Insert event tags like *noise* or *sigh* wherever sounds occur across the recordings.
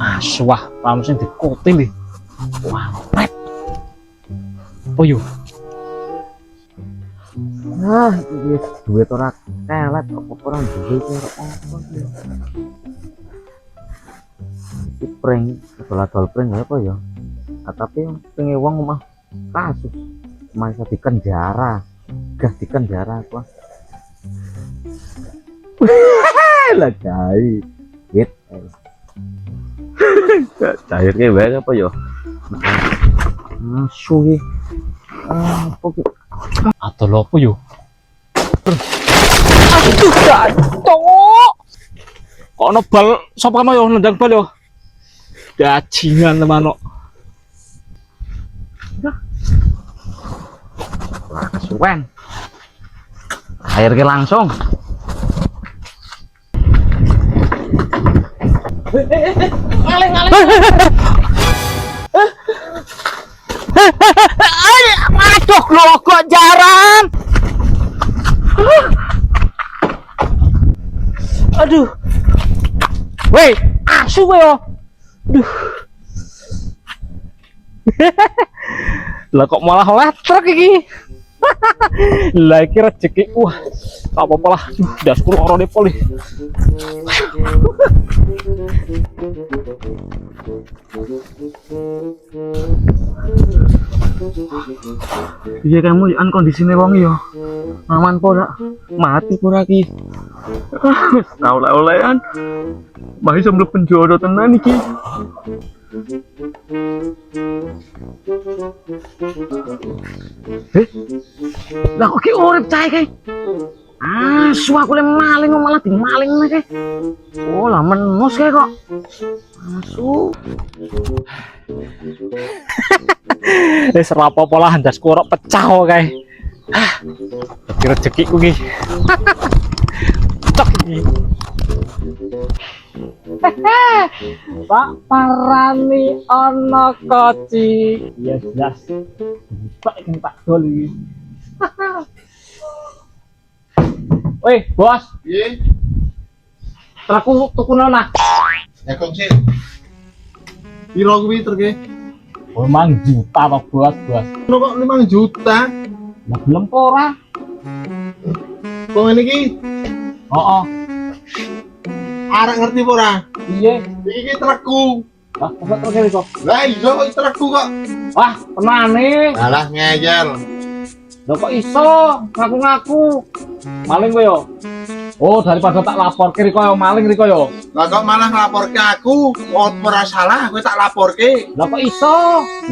Aswah, langsung dikotil nih. Rep. Apa yuk? Ah, iki duit ora kelet apa kurang duit ora apa iki. Iki prank, dol-dol prank apa ya? Ah, tapi pengen wong mah kasus masa dikenjara. Gah dikenjara aku. *laughs* Lah cai. Wit. Cair ke wae apa ya? Ah, suwi. Ah, apa ki? Atau lo apa yuk? Aduh, gancok. Kok ono bal sapa mau yo nendang bal yo? Dajingan teman. Wah, kesuwen. Air ke langsung. Ngaling ngaling. Aduh, lo kok jarang. Aduh. Weh, asu kowe yo. Duh. Lah kok malah letrek iki. *laughs* Lah iki rezeki. Wah, tak apa-apa lah. Duh, dasku loro deh poli. Iya kamu an kondisine wong yo. Aman po ora? Mati po ki. Kau lah olehan. Mbah iso mlebu penjodoh tenan iki. Eh? Lah kok ki urip cae kae? Suwa aku le maling kok malah dimaling nih kae. Oh, lah menus kae kok. Asu. Wis ora apa-apa lah ndasku ora pecah kok kae. Ah, Dadi rezekiku ki. Cok iki. Pak parani ana koci. Yes, yes. Pak iki Pak Dol iki. *laughs* Woi, bos, Iya, traku tuku nona. ya kong sih. Piro kuwi terke? Memang juta to, bos, bos. Ono kok 5 juta. Lah gelem apa ora? Kok ngene iki? Heeh. Arek ngerti apa ora? Iya. Iki trukku. Lah, kok terus kok. Lah iso kok trukku kok. Wah, tenane. Alah ngejel. Lah kok iso ngaku-ngaku. Maling kowe yo. Oh, daripada tak lapor kiri koyo maling riko yo. Lah kok malah nglaporke aku? Kok ora salah kowe tak laporke. Lah kok iso?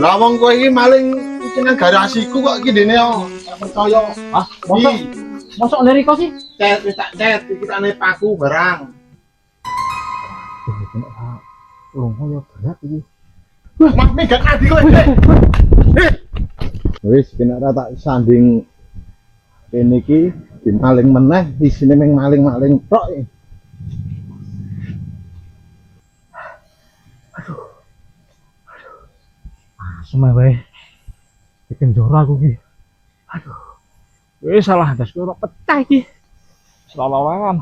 Lah wong kowe iki maling iki nang garasiku kok iki dene yo. Percaya. Ah, mosok Iki mosok dari kok sih? cet wis tak cet iki tak nepaku barang. Wong koyo berat iki. Mah megat adi kowe. Wis kena tak sanding kene iki dimaling meneh isine meng maling-maling tok. e. Semai wae. Bikin jora aku ki. Aduh. Wis salah ndas ora pecah iki. Salah lawan.